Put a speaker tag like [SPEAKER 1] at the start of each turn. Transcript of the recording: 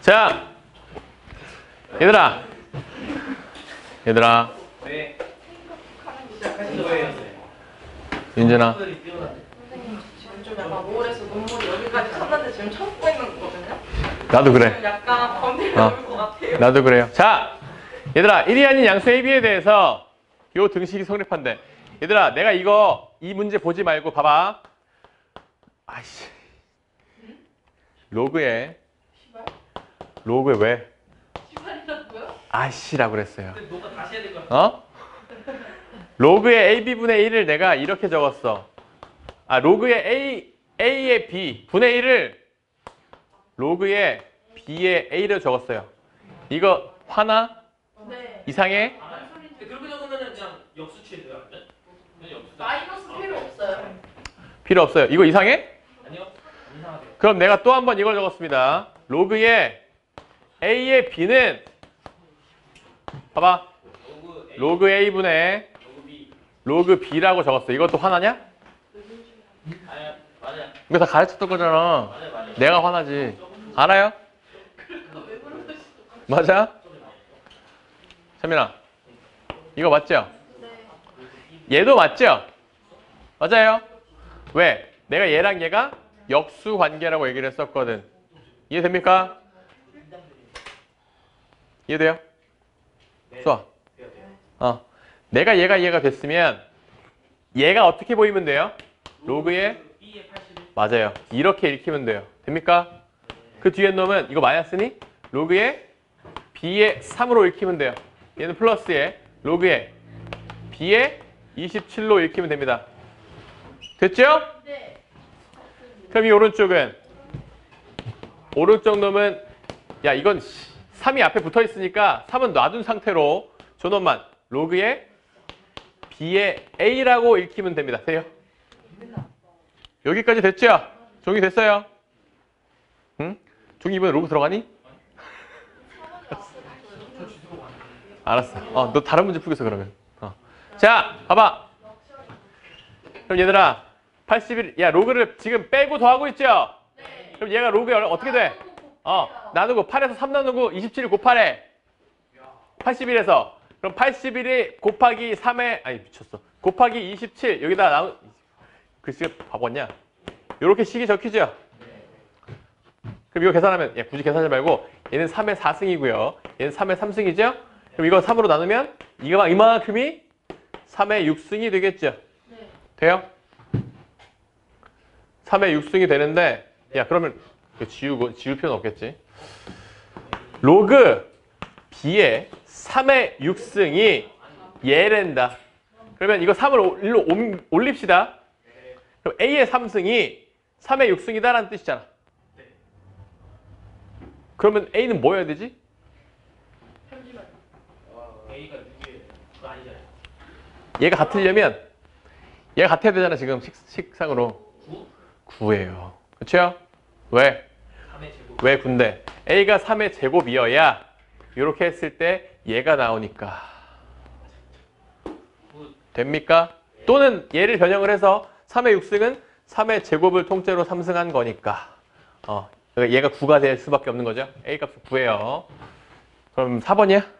[SPEAKER 1] 자, 얘들아. 얘들아,
[SPEAKER 2] 네.
[SPEAKER 3] 거거든요.
[SPEAKER 1] 나도 그래. 어. 나도 그래요. 자, 얘들아, 1이 아닌 양수 AB에 대해서 요 등식이 성립한대. 얘들아, 내가 이거 이 문제 보지 말고 봐봐. 아이씨. 로그에? 로그에 왜? 아이씨라고 그랬어요.
[SPEAKER 2] 근데 너가 다시 해야 될것 같아.
[SPEAKER 1] 어? 로그의 AB분의 1을 내가 이렇게 적었어. 아, 로그의 A, A의 B 분의 1을 로그의 B의 A를 적었어요. 이거 화나?
[SPEAKER 3] 네.
[SPEAKER 1] 이상해?
[SPEAKER 2] 아, 근데 그렇게 적으면은 그냥 역수 취해줘요? 그냥 역수.
[SPEAKER 3] 마이너스 필요 없어요.
[SPEAKER 1] 필요 없어요. 이거 이상해?
[SPEAKER 2] 아니요. 이상하대요.
[SPEAKER 1] 그럼 내가 또 한 번 이걸 적었습니다. 로그의 A의 B는 봐봐.
[SPEAKER 2] 로그
[SPEAKER 1] A분의
[SPEAKER 2] 로그
[SPEAKER 1] B라고 적었어. 이것도 화나냐? 이거 다 가르쳤던 거잖아. 내가 화나지. 알아요? 맞아? 찬민아, 이거 맞죠?
[SPEAKER 3] 네.
[SPEAKER 1] 얘도 맞죠? 맞아요? 왜? 내가 얘랑 얘가 역수 관계라고 얘기를 했었거든. 이해됩니까? 이해돼요?
[SPEAKER 2] 네.
[SPEAKER 1] 좋아.
[SPEAKER 2] 돼요, 돼요.
[SPEAKER 1] 어. 내가 얘가 이해가 됐으면 얘가 어떻게 보이면 돼요? 로그의
[SPEAKER 2] 로그 B의 81.
[SPEAKER 1] 맞아요. 이렇게 읽히면 돼요. 됩니까? 그 뒤에 놈은 이거 마이너스니? 로그의 b의 3으로 읽히면 돼요. 얘는 플러스에 로그의 b의 27로 읽히면 됩니다. 됐죠?
[SPEAKER 3] 네.
[SPEAKER 1] 그럼 이 오른쪽은 오른쪽 놈은 야 이건 3이 앞에 붙어 있으니까 3은 놔둔 상태로 저놈만 로그의 b의 a라고 읽히면 됩니다. 돼요? 여기까지 됐죠? 종이 됐어요? 응? 종이 이번에 로그 들어가니? 알았어. 어, 너 다른 문제 풀겠어 그러면. 어. 자, 봐봐. 그럼 얘들아, 81, 야 로그를 지금 빼고 더하고 있죠?
[SPEAKER 3] 네.
[SPEAKER 1] 그럼 얘가 로그에 얼- 어떻게 돼? 어, 나누고 8에서 3 나누고 27을 곱하래. 81에서 그럼 81이 곱하기 3에 아니 미쳤어. 곱하기 27 여기다 나누 글씨가 바보냐? 이렇게 식이 적히죠? 그럼 이거 계산하면 야, 굳이 계산하지 말고 얘는 3의 4승이고요. 얘는 3의 3승이죠? 그럼 이거 3으로 나누면 이거 이만큼이 3의 6승이 되겠죠?
[SPEAKER 3] 네.
[SPEAKER 1] 돼요? 3의 6승이 되는데 야 그러면 지우고 지울 필요는 없겠지. 로그 b의 3의 6승이 얘랜다. 그러면 이거 3을 일로 옮- 올립시다. 그럼 a의 3승이 3의 6승이다라는 뜻이잖아. 그러면 a는 뭐 해야 되지?
[SPEAKER 3] 편집할
[SPEAKER 2] A가 6이에요. 그거 아니잖아요.
[SPEAKER 1] 얘가 같으려면 얘가 같아야 되잖아 지금 식, 식상으로
[SPEAKER 2] 9?
[SPEAKER 1] 9예요. 그렇죠? 왜?
[SPEAKER 2] 3의 제곱.
[SPEAKER 1] 왜 군대? A가 3의 제곱이어야 이렇게 했을 때 얘가 나오니까
[SPEAKER 2] 9.
[SPEAKER 1] 됩니까? 또는 얘를 변형을 해서 3의 6승은 3의 제곱을 통째로 3승한 거니까 어, 그러니까 얘가 9가 될 수밖에 없는 거죠. A 값은 9예요. 그럼 4번이야?
[SPEAKER 2] 네.